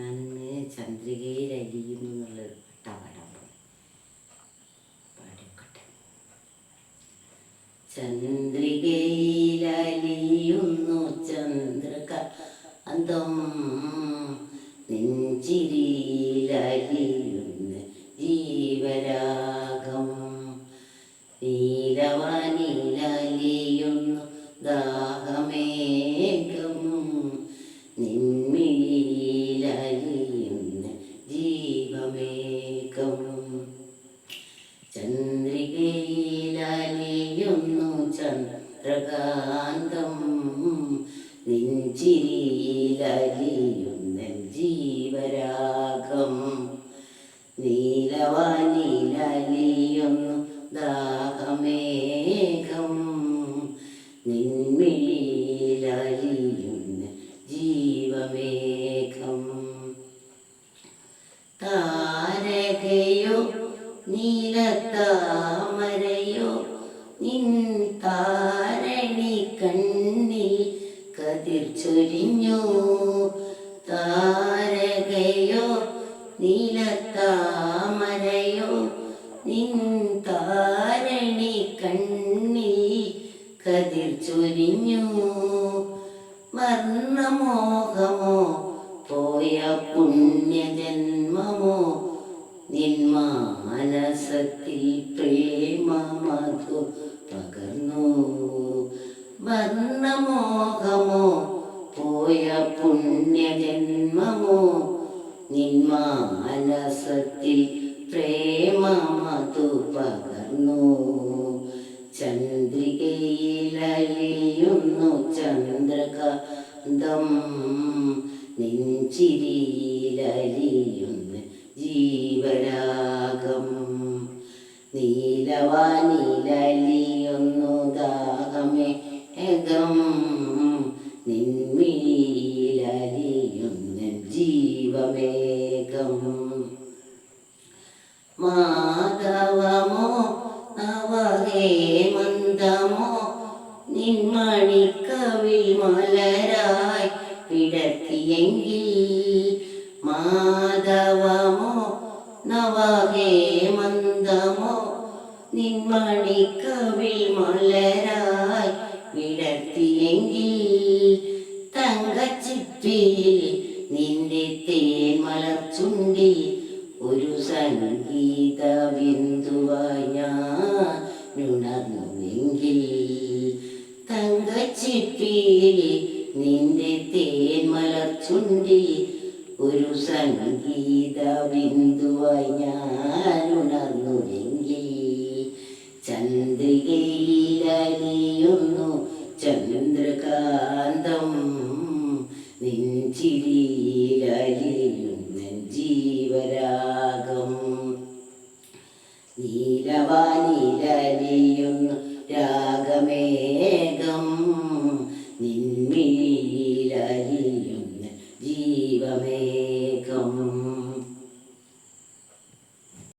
ഞാനിന്ന് ചന്ദ്രികയിൽ അലിയുന്നു എന്നുള്ളൊരു പാട്ടാ പാടാൻ പോകുന്നത് പാടിക്കോട്ടെ. ചന്ദ്രികയിൽ അലിയുന്നു ചന്ദ്രക അന്തം ചന്ദ്രകാന്തം. നെഞ്ചിരിയിലലിയുന്ന ജീവരാഗം. നീലവാനിലലിയുന്നു ദാഹമേഘം. നിന്മിഴിയിലലിയുന്ന ജീവമേഘം. താരകയോ നീലത്താമരയോ ചൊരിഞ്ഞു. താരകയോ നീലത്താമരയോ നിൻ താരണി കണ്ണിൽ കതിർ ചൊരിഞ്ഞു. മർണമോഹമോ പോയ പുണ്യജന്മമോ നിന്മാനസത്തിൽ പ്രേമമധു പകർന്നു. വർണമോഹമോ നിന്മാനസത്തിൽ പ്രേമമധു പകർന്നു ചന്ദ്രികയിലലിയുന്നു ചന്ദ്രകാന്തം. നെഞ്ചിരിയിലലിയുന്ന ജീവരാഗം. നീലവാനിലലിയുന്നു ദാഹമേ നിന്മിഴിയിലലിയുന്ന ജീവമേഘം മാധവമോ നവഹേമന്തമോ നിന്മണിക്കവിൽ മലരായി വിടത്തിയെങ്കിൽ മാധവമോ നവഹേമന്തമോ നിന്മണിക്കവിൽ മലരായി വിടത്തിയെങ്കിൽ തങ്കച്ചിപ്പിയിൽ തേൻ മലർച്ചുണ്ടിൽ ഒരു സംഗീത ബിന്ദുവായി ഞാൻ ഉണർന്നുവെങ്കിൽ തങ്കച്ചിപ്പിയിൽ നിന്റെ തേൻ മലർച്ചുണ്ടിൽ ഒരു സംഗീത ബിന്ദുവായി ഞാൻ ഉണർന്നുവെങ്കിൽ ചന്ദ്രികയിലലിയുന്നു ചന്ദ്രകാന്തം നെഞ്ചിരിയിലലിയും ജീവരാഗം നീലവാനിലലിയും രാഗമേകം നിന്മിഴിയിലലിയും ജീവമേകം